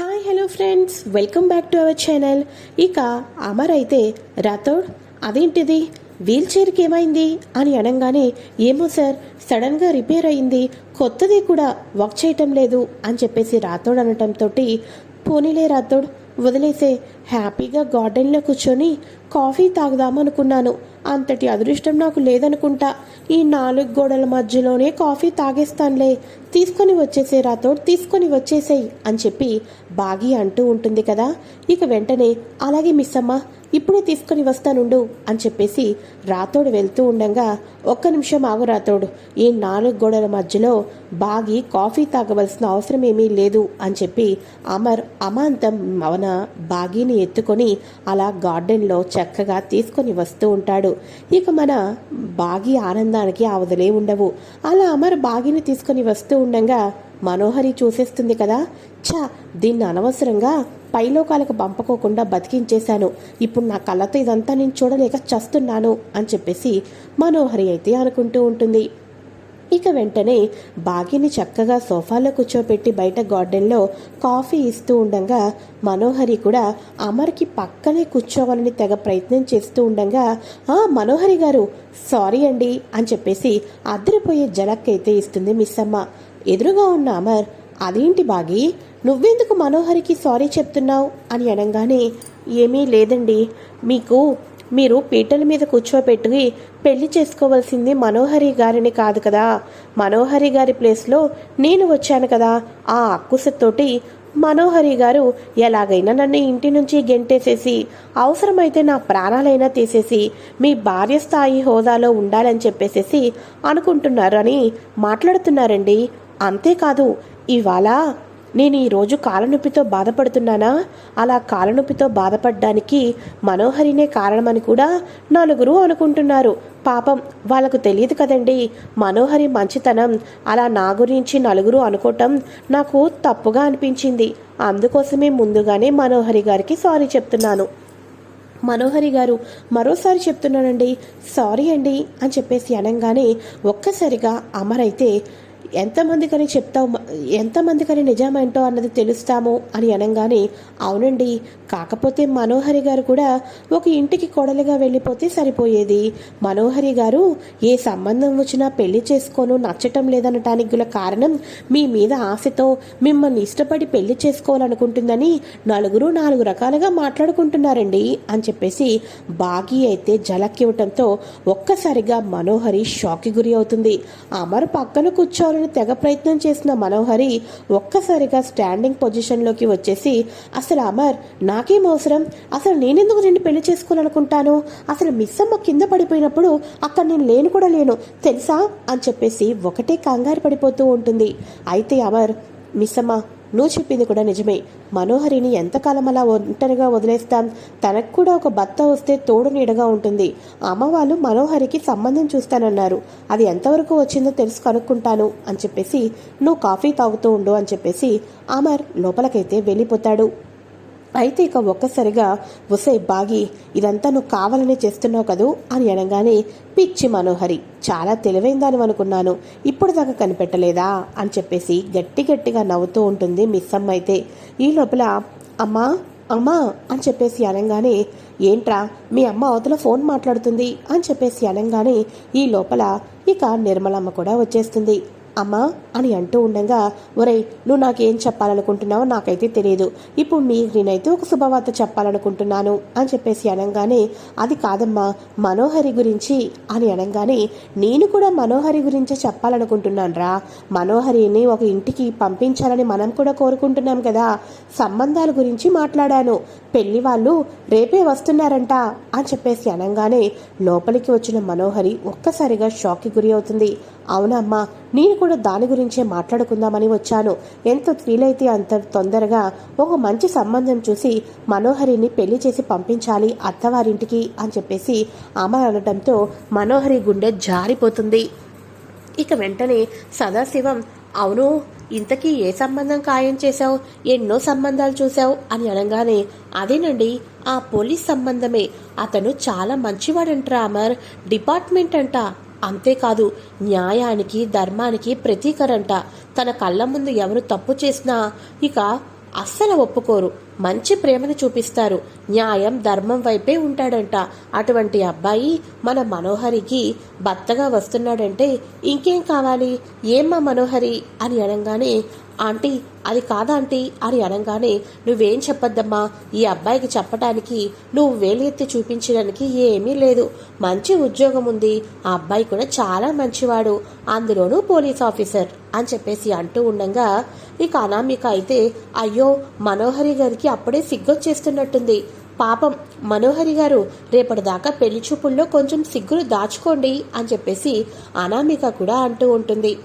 Hi hello friends welcome back to our channel ఇక అమర్ అయితే రాథోడ్ అదేంటిది? వీల్ చైర్కి ఏమైంది? అని అనగానే ఏమో సార్ సడన్గా రిపేర్ అయింది. కొత్తది కూడా వర్క్ చేయటం లేదు అని చెప్పేసి రాథోడ్ అనటంతో పోనీలే రాథోడ్ వదిలేసే హ్యాపీగా గార్డెన్లో కూర్చొని కాఫీ తాగుదామనుకున్నాను. అంతటి అదృష్టం నాకు లేదనుకుంటా. ఈ నాలుగు గోడల మధ్యలోనే కాఫీ తాగేస్తానులే. తీసుకొని వచ్చేసే రాతోడ్ తీసుకొని వచ్చేసేయ్ అని చెప్పి బాగి అంటూ ఉంటుంది కదా. ఇక వెంటనే అలాగే మిస్ అమ్మ ఇప్పుడే తీసుకొని వస్తానుండు అని చెప్పేసి రాతోడు వెళ్తూ ఉండగా ఒక్క నిమిషం ఆగు రాతోడు ఈ నాలుగు గోడల మధ్యలో బాగి కాఫీ తాగవలసిన అవసరం ఏమీ లేదు అని చెప్పి అమర్ అమాంతం మవన బాగీని ఎత్తుకొని అలా గార్డెన్లో చక్కగా తీసుకొని వస్తూ ఉంటాడు. ఇక మన బాగి ఆనందానికి అవదలే ఉండవు. అలా అమర్ బాగిని తీసుకొని వస్తూ ఉండగా మనోహరి చూసేస్తుంది కదా. ఛా దీన్ని అనవసరంగా పైలోకాలకు పంపకోకుండా బతికించేశాను. ఇప్పుడు నా కళ్ళతో ఇదంతా నేను చూడలేక చస్తున్నాను అని చెప్పేసి మనోహరి అయితే అనుకుంటూ ఉంటుంది. ఇక వెంటనే బాగిని చక్కగా సోఫాలో కూర్చోపెట్టి బయట గార్డెన్లో కాఫీ ఇస్తూ ఉండగా మనోహరి కూడా అమర్కి పక్కనే కూర్చోవాలని తెగ ప్రయత్నం చేస్తూ ఉండగా ఆ మనోహరి గారు సారీ అండి అని చెప్పేసి అద్దరిపోయే జలక్కైతే ఇస్తుంది మిస్ అమ్మ. ఎదురుగా ఉన్న అమర్ అదేంటి బాగి? నువ్వెందుకు మనోహరికి సారీ చెప్తున్నావు? అని అనగానే ఏమీ లేదండి. మీకు మీరు పీటల మీద కూర్చోపెట్టి పెళ్ళి చేసుకోవాల్సింది మనోహరి గారిని కాదు కదా. మనోహరి గారి ప్లేస్లో నేను వచ్చాను కదా. ఆ అక్కుసతోటి మనోహరి గారు ఎలాగైనా నన్ను ఇంటి నుంచి గెంటేసేసి అవసరమైతే నా ప్రాణాలైనా తీసేసి మీ భార్య స్థాయి హోదాలో ఉండాలని చెప్పేసేసి అనుకుంటున్నారని మాట్లాడుతున్నారండి. అంతేకాదు ఇవాళ నేను ఈరోజు కాలనొప్పితో బాధపడుతున్నానా? అలా కాలనొప్పితో బాధపడడానికి మనోహరినే కారణమని కూడా నలుగురు అనుకుంటున్నారు. పాపం వాళ్ళకు తెలియదు కదండి మనోహరి మంచితనం. అలా నా గురించి నలుగురు అనుకోవటం నాకు తప్పుగా అనిపించింది. అందుకోసమే ముందుగానే మనోహరి గారికి సారీ చెప్తున్నాను. మనోహరి గారు మరోసారి చెప్తున్నానండి సారీ అండి అని చెప్పేసి అనగానే ఒక్కసారిగా అమరైతే ఎంతమందికని చెప్తావు ఎంతమందికని నిజమేంటో అన్నది తెలుస్తాము అని అనగానే అవునండి. కాకపోతే మనోహరి గారు కూడా ఒక ఇంటికి కొడలిగా వెళ్ళిపోతే సరిపోయేది. మనోహరి గారు ఏ సంబంధం వచ్చినా పెళ్ళి చేసుకోను నచ్చటం లేదనటానికి గల కారణం మీ మీద ఆశతో మిమ్మల్ని ఇష్టపడి పెళ్ళి చేసుకోవాలనుకుంటుందని నలుగురు నాలుగు రకాలుగా మాట్లాడుకుంటున్నారండి అని చెప్పేసి బాగి అయితే జలక్కివ్వటంతో ఒక్కసారిగా మనోహరి షాక్కి గురి అవుతుంది. అమర్ పక్కన కూర్చోవాలని తెగ ప్రయత్నం చేసిన మనోహరి ఒక్కసారిగా స్టాండింగ్ పొజిషన్లోకి వచ్చేసి అసలు అమర్ నాకేం అవసరం? అసలు నేనెందుకు నిన్ను పెళ్ళి చేసుకోవాలనుకుంటాను? అసలు మిస్ అమ్మ కింద పడిపోయినప్పుడు అక్కడ నేను లేను కూడా లేను తెలుసా? అని చెప్పేసి ఒకటే కంగారు పడిపోతూ ఉంటుంది. అయితే అమర్ మిస్ అమ్మ నువ్వు చెప్పింది కూడా నిజమే. మనోహరిని ఎంతకాలం అలా ఒంటరిగా వదిలేస్తాం? తనకు కూడా ఒక భర్త వస్తే తోడు నీడగా ఉంటుంది. అమ్మ వాళ్ళు మనోహరికి సంబంధం చూస్తానన్నారు. అది ఎంతవరకు వచ్చిందో తెలుసు కనుక్కుంటాను అని చెప్పేసి నువ్వు కాఫీ తాగుతూ ఉండు అని చెప్పేసి అమర్ లోపలికైతే వెళ్ళిపోతాడు. అయితే ఇక ఒక్కసారిగా ఉసై బాగి ఇదంతా నువ్వు కావాలని చేస్తున్నావు కదూ? అని అనగానే పిచ్చి మనోహరి చాలా తెలివైందని అనుకున్నాను. ఇప్పుడు దాకా కనిపెట్టలేదా? అని చెప్పేసి గట్టి గట్టిగా నవ్వుతూ ఉంటుంది మిస్ అమ్మ అయితే. ఈ లోపల అమ్మా అమ్మా అని చెప్పేసి అనగానే ఏంట్రా మీ అమ్మ అవతల ఫోన్ మాట్లాడుతుంది? అని చెప్పేసి అనగానే ఈ లోపల ఇక నిర్మలమ్మ కూడా వచ్చేస్తుంది. అమ్మా అని అంటూ ఉండగా ఒరేయ్ నువ్వు నాకేం చెప్పాలనుకుంటున్నావో నాకైతే తెలియదు ఇప్పుడు మీకు నేనైతే ఒక శుభవార్త చెప్పాలనుకుంటున్నాను అని చెప్పేసి అనగానే అది కాదమ్మా మనోహరి గురించి అని అనగానే నేను కూడా మనోహరి గురించి చెప్పాలనుకుంటున్నాను రా మనోహరిని ఒక ఇంటికి పంపించాలని మనం కూడా కోరుకుంటున్నాం కదా. సంబంధాల గురించి మాట్లాడాను. పెళ్ళి వాళ్ళు రేపే వస్తున్నారంట అని చెప్పేసి అనగానే లోపలికి వచ్చిన మనోహరి ఒక్కసారిగా షాక్కి గురి అవుతుంది. అవునమ్మా నేను కూడా దాని గురించే మాట్లాడుకుందామని వచ్చాను. ఎంత వీలైతే అంత తొందరగా ఒక మంచి సంబంధం చూసి మనోహరిని పెళ్ళి చేసి పంపించాలి అత్తవారింటికి అని చెప్పేసి అమ్మ అనడంతో మనోహరి గుండె జారిపోతుంది. ఇక వెంటనే సదాశివం అవును ఇంతకీ ఏ సంబంధం ఖాయం చేశావు? ఎన్నో సంబంధాలు చూశావు? అని అనగానే అదేనండి ఆ పోలీస్ సంబంధమే. అతను చాలా మంచివాడంట్రా అమర్. డిపార్ట్మెంట్ అంట అంతేకాదు న్యాయానికి ధర్మానికి ప్రతీకరంట. తన కళ్ళ ముందు ఎవరు తప్పు చేసినా ఇక అస్సలు ఒప్పుకోరు. మంచి ప్రేమను చూపిస్తారు. న్యాయం ధర్మం వైపే ఉంటాడంట. అటువంటి అబ్బాయి మన మనోహరికి భర్తగా వస్తున్నాడంటే ఇంకేం కావాలి? ఏమ్మా మనోహరి? అని అనగానే ఆంటీ అది కాదా ఆంటీ? అని అనగానే నువ్వేం చెప్పొద్దమ్మా. ఈ అబ్బాయికి చెప్పడానికి నువ్వు వేలెత్తి ఎత్తి చూపించడానికి ఏమీ లేదు. మంచి ఉద్యోగం ఉంది. ఆ అబ్బాయి కూడా చాలా మంచివాడు. అందులోనూ పోలీస్ ఆఫీసర్. అని చెప్పేసి అంటూ ఉండగా ఇక అనామిక అయితే అయ్యో మనోహరి గారికి అప్పుడే సిగ్గొచ్చేస్తున్నట్టుంది. పాపం మనోహరి గారు రేపటిదాకా పెళ్ళి చూపుల్లో కొంచెం సిగ్గులు దాచుకోండి అని చెప్పేసి అనామిక కూడా అంటూ ఉంటుంది.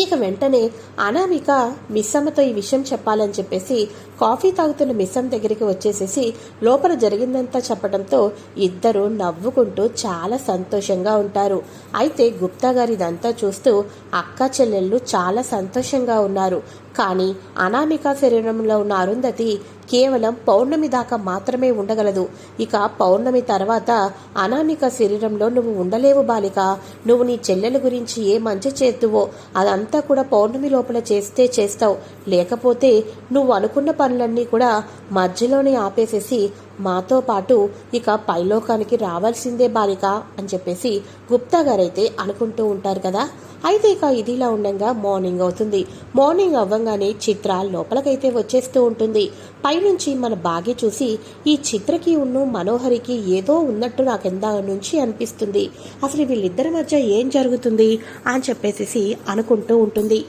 ఇక వెంటనే అనామిక మిస్సమ్మతో ఈ విషయం చెప్పాలని చెప్పేసి కాఫీ తాగుతున్న మిస్సమ్ దగ్గరికి వచ్చేసేసి లోపల జరిగిందంతా చెప్పడంతో ఇద్దరు నవ్వుకుంటూ చాలా సంతోషంగా ఉంటారు. అయితే గుప్తా గారు ఇదంతా చూస్తూ అక్క చెల్లెళ్ళు చాలా సంతోషంగా ఉన్నారు. కానీ అనామిక శరీరంలో ఉన్న అరుంధతి కేవలం పౌర్ణమి దాకా మాత్రమే ఉండగలదు. ఇక పౌర్ణమి తర్వాత అనామిక శరీరంలో నువ్వు ఉండలేవు బాలిక. నువ్వు నీ చెల్లెల గురించి ఏ మంచి చేద్దువో అదంతా కూడా పౌర్ణమి లోపల చేస్తే చేస్తావు. లేకపోతే నువ్వు అనుకున్న పనులన్నీ కూడా మధ్యలోనే ఆపేసేసి మాతో పాటు ఇక పైలోకానికి రావాల్సిందే బాలిక అని చెప్పేసి గుప్తా గారైతే అనుకుంటూ ఉంటారు కదా. అయితే ఇక ఇదిలా ఉండగా మార్నింగ్ అవుతుంది. మార్నింగ్ అవ్వంగానే చిత్ర లోపలికైతే వచ్చేస్తూ ఉంటుంది. పైనుంచి మన బాగి చూసి ఈ చిత్రకి ఉన్ను మనోహరికి ఏదో ఉన్నట్టు నాకు ఎందా నుంచి అనిపిస్తుంది. అసలు వీళ్ళిద్దరి మధ్య ఏం జరుగుతుంది? అని చెప్పేసి అనుకుంటూ ఉంటుంది.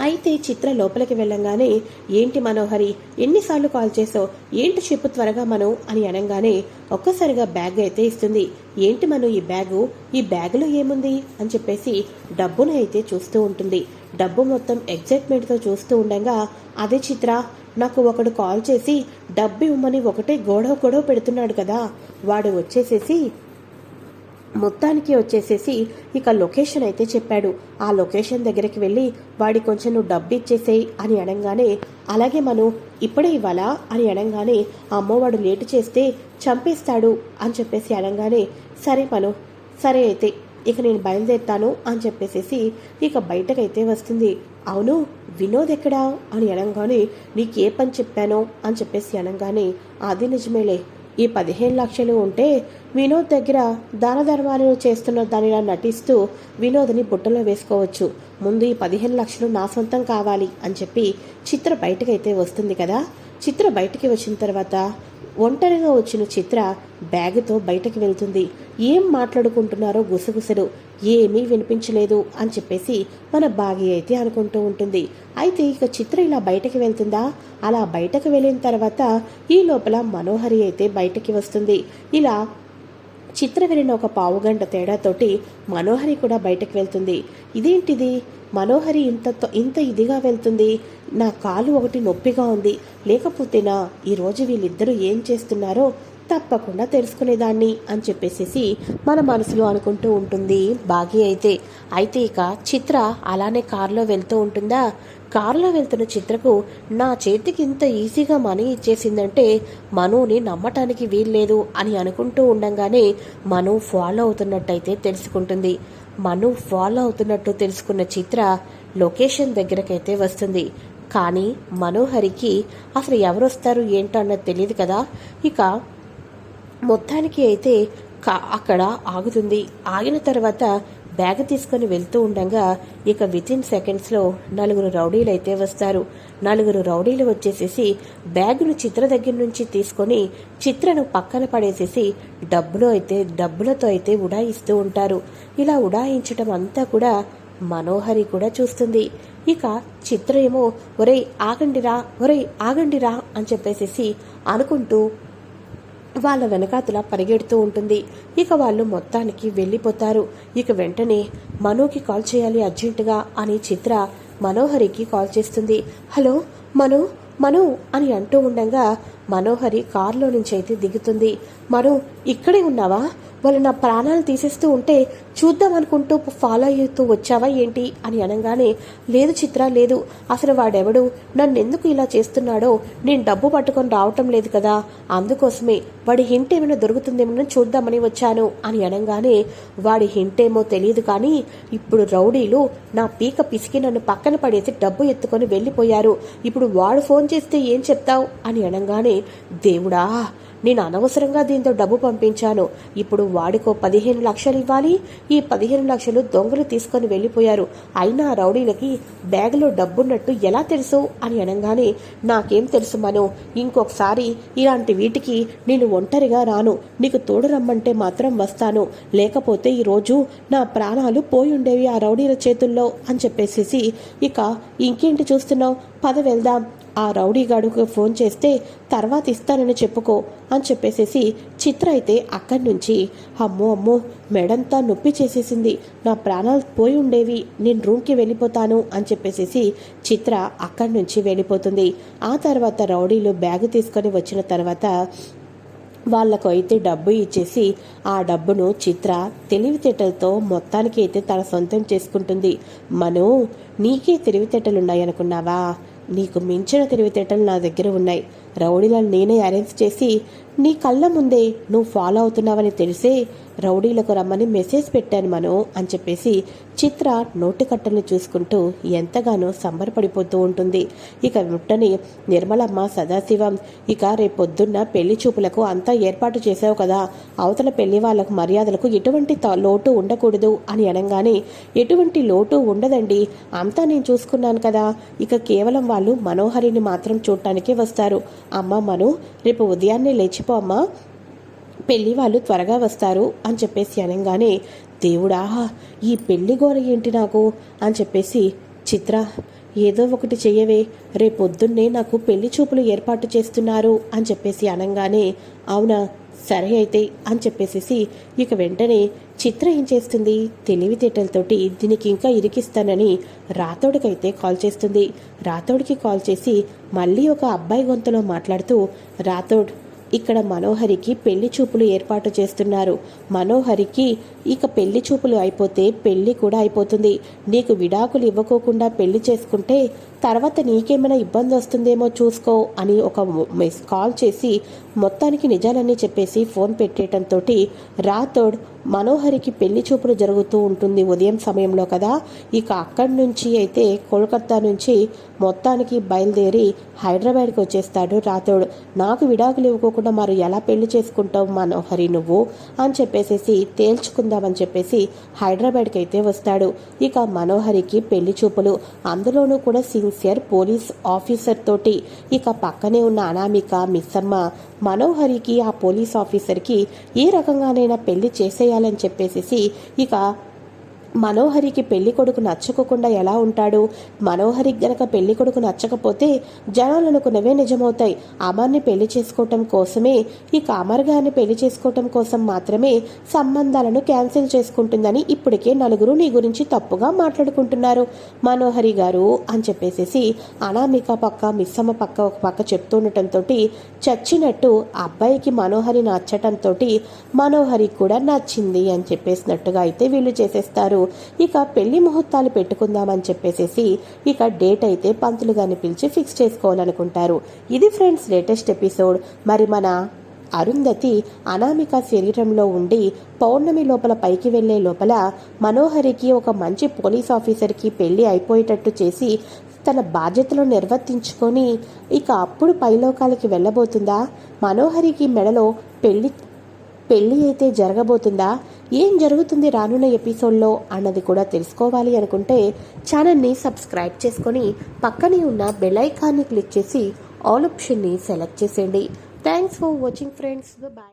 అయితే చిత్ర లోపలికి వెళ్ళంగానే ఏంటి మనోహరి ఎన్నిసార్లు కాల్ చేసావు ఏంటి చెప్పు త్వరగా మనం? అని అనగానే ఒక్కసారిగా బ్యాగ్ అయితే ఇస్తుంది. ఏంటి మనం ఈ బ్యాగు? ఈ బ్యాగులో ఏముంది? అని చెప్పేసి డబ్బును అయితే చూస్తూ ఉంటుంది. డబ్బు మొత్తం ఎగ్జైట్మెంట్తో చూస్తూ ఉండగా అదే చిత్ర నాకు ఒకడు కాల్ చేసి డబ్బు ఇవ్వమని ఒకటే గొడవ గొడవ పెడుతున్నాడు కదా. వాడు వచ్చేసేసి మొత్తానికి వచ్చేసేసి ఇక లొకేషన్ అయితే చెప్పాడు. ఆ లొకేషన్ దగ్గరికి వెళ్ళి వాడి కొంచెం నువ్వు డబ్బు ఇచ్చేసేయి అని అనగానే అలాగే మను ఇప్పుడే ఇవ్వాలా అని అనగానే అమ్మవాడు లేటు చేస్తే చంపేస్తాడు అని చెప్పేసి అనగానే సరే మను సరే అయితే ఇక నేను బయలుదేరుతాను అని చెప్పేసేసి ఇక బయటకైతే వస్తుంది. అవును వినోద్ ఎక్కడా? అని అనగానే నీకే పని చెప్పానో అని చెప్పేసి అనగానే అది నిజమేలే ఈ పదిహేను లక్షలు ఉంటే వినోద్ దగ్గర దాన ధర్మాలను చేస్తున్న దానిలా నటిస్తూ వినోద్ని బుట్టలో వేసుకోవచ్చు. ముందు ఈ పదిహేను లక్షలు నా సొంతం కావాలి అని చెప్పి చిత్ర బయటకైతే వస్తుంది కదా? చిత్ర బయటికి వచ్చిన తర్వాత ఒంటరిగా వచ్చిన చిత్ర బ్యాగుతో బయటకు వెళ్తుంది. ఏం మాట్లాడుకుంటున్నారో గుసగుసలు. ఏమీ వినిపించలేదు అని చెప్పేసి మన బాగి అయితే అనుకుంటూ ఉంటుంది. అయితే ఇక చిత్ర ఇలా బయటకు వెళ్తుందా? అలా బయటకు వెళ్ళిన తర్వాత ఈ లోపల మనోహరి అయితే బయటకి వస్తుంది. ఇలా చిత్ర వెళ్ళిన ఒక పావుగంట తేడాతోటి మనోహరి కూడా బయటకు వెళ్తుంది. ఇదేంటిది? మనోహరి ఇంత ఇంత ఇదిగా వెళ్తుంది. నా కాలు ఒకటి నొప్పిగా ఉంది. లేకపోతేనా ఈరోజు వీళ్ళిద్దరూ ఏం చేస్తున్నారో తప్పకుండా తెలుసుకునేదాన్ని అని చెప్పేసేసి మన మనసులో అనుకుంటూ ఉంటుంది బాగి అయితే. అయితే ఇక చిత్ర అలానే కారులో వెళ్తూ ఉంటుందా? కారులో వెళ్తున్న చిత్రకు నా చేతికి ఇంత ఈజీగా మనీ ఇచ్చేసిందంటే మనుని నమ్మటానికి వీల్లేదు అని అనుకుంటూ ఉండంగానే మను ఫాలో అవుతున్నట్టయితే తెలుసుకుంటుంది. మను ఫాలో అవుతున్నట్టు తెలుసుకున్న చిత్ర లొకేషన్ దగ్గరకైతే వస్తుంది. కానీ మనోహరికి అసలు ఎవరు వస్తారు ఏంటో అన్నది తెలియదు కదా. ఇక మొత్తానికి అయితే కా- అక్కడ ఆగుతుంది. ఆగిన తర్వాత బ్యాగ్ తీసుకొని వెళ్తూ ఉండగా ఇక వితిన్ సెకండ్స్లో నలుగురు రౌడీలు అయితే వస్తారు. నలుగురు రౌడీలు వచ్చేసేసి బ్యాగును చిత్ర దగ్గర నుంచి తీసుకొని చిత్రను పక్కన పడేసేసి డబ్బులో అయితే డబ్బులతో అయితే ఉడాయిస్తూ ఉంటారు. ఇలా ఉడాయించడం అంతా కూడా మనోహరి కూడా చూస్తుంది. ఇక చిత్ర ఏమో ఒరేయ్ ఆగండిరా ఒరేయ్ ఆగండిరా అని చెప్పేసేసి అనుకుంటూ వాళ్ళ వెనకాతల పరిగెడుతూ ఉంటుంది. ఇక వాళ్ళు మొత్తానికి వెళ్ళిపోతారు. ఇక వెంటనే మనోకి కాల్ చేయాలి అర్జెంటుగా అని చిత్ర మనోహరికి కాల్ చేస్తుంది. హలో మను మను అని అంటూ ఉండగా మనోహరి కారులో నుంచి అయితే దిగుతుంది. మను ఇక్కడే ఉన్నావా? వాళ్ళు నా ప్రాణాలు తీసేస్తూ ఉంటే చూద్దాం అనుకుంటూ ఫాలో అవుతూ వచ్చావా ఏంటి అని అనగానే లేదు చిత్ర లేదు. అసలు వాడెవడు? నన్ను ఎందుకు ఇలా చేస్తున్నాడో? నేను డబ్బు పట్టుకొని రావటం లేదు కదా. అందుకోసమే వాడి హింట్ ఏమైనా దొరుకుతుందేమో చూద్దామని వచ్చాను అని అనగానే వాడి హింట్ ఏమో తెలియదు కానీ ఇప్పుడు రౌడీలు నా పీక పిసికి నన్ను పక్కన పడేసి డబ్బు ఎత్తుకొని వెళ్ళిపోయారు. ఇప్పుడు వాడు ఫోన్ చేస్తే ఏం చెప్తావు? అని అనగానే దేవుడా నేను అనవసరంగా దీంతో డబ్బు పంపించాను. ఇప్పుడు వాడికో పదిహేను లక్షలు ఇవ్వాలి. ఈ పదిహేను లక్షలు దొంగలు తీసుకొని వెళ్ళిపోయారు. అయినా రౌడీలకి బ్యాగులో డబ్బున్నట్టు ఎలా తెలుసు? అని అనగానే నాకేం తెలుసు మను. ఇంకొకసారి ఇలాంటి వీటికి నేను ఒంటరిగా రాను. నీకు తోడు రమ్మంటే మాత్రం వస్తాను. లేకపోతే ఈరోజు నా ప్రాణాలు పోయి ఉండేవి ఆ రౌడీల చేతుల్లో అని చెప్పేసేసి ఇక ఇంకేంటి చూస్తున్నావు? పద వెళ్దాం. ఆ రౌడీగాడుకు ఫోన్ చేస్తే తర్వాత ఇస్తానని చెప్పుకో అని చెప్పేసేసి చిత్ర అయితే అక్కడి నుంచి అమ్మో అమ్మో మెడంతా నొప్పి చేసేసింది. నా ప్రాణాలు పోయి ఉండేవి. నేను రూమ్కి వెళ్ళిపోతాను అని చెప్పేసేసి చిత్ర అక్కడి నుంచి వెళ్ళిపోతుంది. ఆ తర్వాత రౌడీలు బ్యాగ్ తీసుకొని వచ్చిన తర్వాత వాళ్ళకు అయితే డబ్బు ఇచ్చేసి ఆ డబ్బును చిత్ర తెలివితేటలతో మొత్తానికి అయితే తన సొంతం చేసుకుంటుంది. మను నీకే తెలివితేటలున్నాయనుకున్నావా? నీకు మించిన తెలివితేటలు నా దగ్గర ఉన్నాయి. రౌడీలను నేనే అరేంజ్ చేసి నీ కళ్ళ ముందే నువ్వు ఫాలో అవుతున్నావని తెలిసే రౌడీలకు రమ్మని మెసేజ్ పెట్టాను మను అని చెప్పేసి చిత్ర నోటి కట్టల్ని చూసుకుంటూ ఎంతగానో సంబరపడిపోతూ ఉంటుంది. ఇక ముట్టని నిర్మలమ్మ సదాశివం ఇక రేపొద్దున్న పెళ్ళి చూపులకు అంతా ఏర్పాటు చేసావు కదా. అవతల పెళ్ళి వాళ్ళకు మర్యాదలకు ఎటువంటి లోటు ఉండకూడదు అని అనగానే ఎటువంటి లోటు ఉండదండి. అంతా నేను చూసుకున్నాను కదా. ఇక కేవలం వాళ్ళు మనోహరిని మాత్రం చూడటానికే వస్తారు. అమ్మ మను రేపు ఉదయాన్నే లేచిపో అమ్మా. పెళ్ళి వాళ్ళు త్వరగా వస్తారు అని చెప్పేసి అనగానే దేవుడా ఈ పెళ్ళి గోర ఏంటి నాకు? అని చెప్పేసి చిత్ర ఏదో ఒకటి చెయ్యవే రేపొద్దున్నే నాకు పెళ్ళి చూపులు ఏర్పాటు చేస్తున్నారు అని చెప్పేసి అనగానే అవునా సరే అయితే అని చెప్పేసేసి ఇక వెంటనే చిత్ర ఏం చేస్తుంది? తెలివితేటలతోటి దీనికి ఇంకా ఇరికిస్తానని రాతోడికైతే కాల్ చేస్తుంది. రాతోడికి కాల్ చేసి మళ్ళీ ఒక అబ్బాయి గొంతులో మాట్లాడుతూ రాతోడ్ ఇక్కడ మనోహరికి పెళ్ళి చూపులు ఏర్పాటు చేస్తున్నారు. మనోహరికి ఇక పెళ్ళి చూపులు అయిపోతే పెళ్ళి కూడా అయిపోతుంది. నీకు విడాకులు ఇవ్వకోకుండా పెళ్ళి చేసుకుంటే తర్వాత నీకేమైనా ఇబ్బంది వస్తుందేమో చూసుకో అని ఒక మిస్ కాల్ చేసి మొత్తానికి నిజాలన్నీ చెప్పేసి ఫోన్ పెట్టేయటంతో రాథోడ్ మనోహరికి పెళ్ళి చూపులు జరుగుతూ ఉంటుంది ఉదయం సమయంలో కదా. ఇక అక్కడి నుంచి అయితే కోల్కతా నుంచి మొత్తానికి బయలుదేరి హైదరాబాద్కి వచ్చేస్తాడు రాథోడ్. నాకు విడాకులు ఇవ్వకోకుండా మరి ఎలా పెళ్ళి చేసుకుంటావు మనోహరి నువ్వు? అని చెప్పేసేసి తేల్చుకుందామని చెప్పేసి హైదరాబాద్కి అయితే వస్తాడు. ఇక మనోహరికి పెళ్ళి చూపులు. అందులోనూ కూడా సిన్సియర్ పోలీస్ ఆఫీసర్ తోటి. ఇక పక్కనే ఉన్న అనామిక మిస్సమ్మ మనోహరికి ఆ పోలీస్ ఆఫీసర్కి ఏ రకంగానైనా పెళ్ళి చేయాలని చెప్పేసేసి ఇక మనోహరికి పెళ్ళి కొడుకు నచ్చకోకుండా ఎలా ఉంటాడు? మనోహరికి గనక పెళ్ళి కొడుకు నచ్చకపోతే జనాలు అనుకున్నవే నిజమవుతాయి. అమర్ని పెళ్ళి చేసుకోవటం కోసమే ఇక అమర్ గారిని పెళ్ళి చేసుకోవటం కోసం మాత్రమే సంబంధాలను క్యాన్సిల్ చేసుకుంటుందని ఇప్పటికే నలుగురు నీ గురించి తప్పుగా మాట్లాడుకుంటున్నారు. మనోహరి గారు అని చెప్పేసేసి అనామిక పక్క మిస్సమ్మ పక్క ఒక పక్క చెప్తుండటంతో చచ్చినట్టు అబ్బాయికి మనోహరి నచ్చటంతో మనోహరి కూడా నచ్చింది అని చెప్పేసినట్టుగా అయితే వీళ్ళు చేసేస్తారు. ఇక పెళ్ళి ముహూర్తాలు పెట్టుకుందామని చెప్పేసేసి ఇక డేట్ అయితే పంతులు గారిని పిలిచి ఫిక్స్ చేసుకోవాలనుకుంటారు. ఇది ఫ్రెండ్స్ లేటెస్ట్ ఎపిసోడ్. మరి మన అరుంధతి అనామిక శరీరంలో ఉండి పౌర్ణమి లోపల పైకి వెళ్ళే లోపల మనోహరికి ఒక మంచి పోలీస్ ఆఫీసర్కి పెళ్ళి అయిపోయేటట్టు చేసి తన బాధ్యతలు నిర్వర్తించుకొని ఇక అప్పుడు పైలోకాలకి వెళ్ళబోతుందా? మనోహరికి మెడలో పెళ్ళి పెళ్ళి అయితే జరగబోతుందా? ఏం జరుగుతుంది రానున్న ఎపిసోడ్లో అన్నది కూడా తెలుసుకోవాలి అనుకుంటే ఛానల్ని సబ్స్క్రైబ్ చేసుకొని పక్కనే ఉన్న బెల్ ఐకాన్ని క్లిక్ చేసి ఆల్ ఆప్షన్ని సెలెక్ట్ చేసేయండి. Thanks for watching friends. Bye